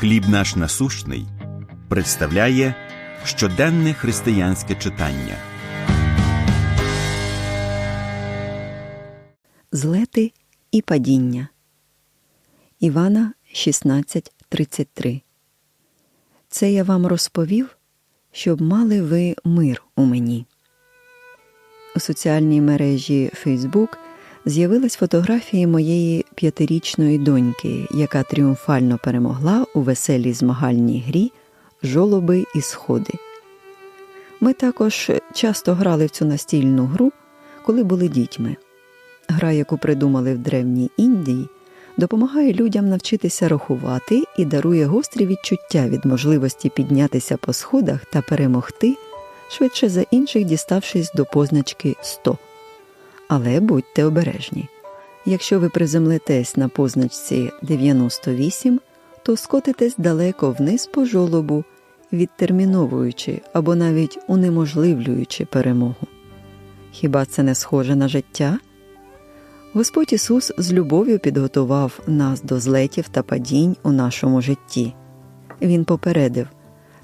Хліб наш насущний представляє щоденне християнське читання. Злети і падіння. Івана 16.33 Це я вам розповів, щоб мали ви мир у мені. У соціальній мережі Facebook з'явилась фотографії моєї п'ятирічної доньки, яка тріумфально перемогла у веселій змагальній грі Жолоби і сходи. Ми також часто грали в цю настільну гру, коли були дітьми. Гра, яку придумали в древній Індії, допомагає людям навчитися рахувати і дарує гострі відчуття від можливості піднятися по сходах та перемогти, швидше за інших, діставшись до позначки 100. Але будьте обережні. Якщо ви приземлитесь на позначці 98, то скотитесь далеко вниз по жолобу, відтерміновуючи або навіть унеможливлюючи перемогу. Хіба це не схоже на життя? Господь Ісус з любов'ю підготував нас до злетів та падінь у нашому житті. Він попередив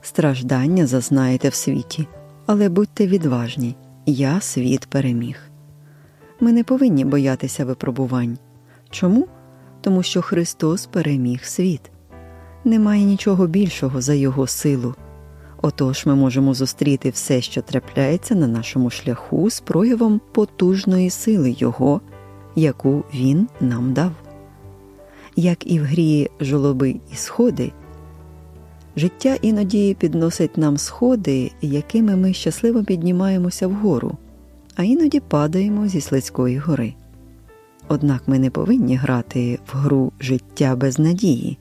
страждання зазнаєте в світі, але будьте відважні, я світ переміг. Ми не повинні боятися випробувань. Чому? Тому що Христос переміг світ. Немає нічого більшого за Його силу. Отож ми можемо зустріти все, що трапляється на нашому шляху з проявом потужної сили Його, яку Він нам дав. Як і в грі жолоби і сходи, життя іноді підносить нам сходи, якими ми щасливо піднімаємося вгору а іноді падаємо зі Слизької гори. Однак ми не повинні грати в гру життя без надії.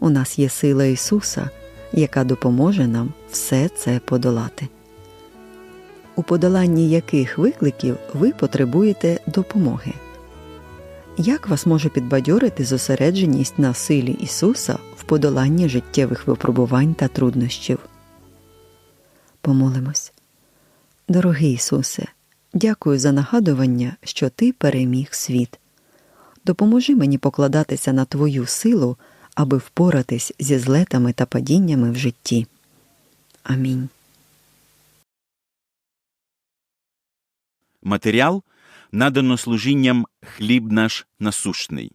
У нас є сила Ісуса, яка допоможе нам все це подолати. У подоланні яких викликів ви потребуєте допомоги? Як вас може підбадьорити зосередженість на силі Ісуса в подоланні життєвих випробувань та труднощів? Помолимось. Дорогий Ісусе, дякую за нагадування, що Ти переміг світ. Допоможи мені покладатися на Твою силу, аби впоратись зі злетами та падіннями в житті. Амінь. Матеріал надано служінням хліб наш насущний.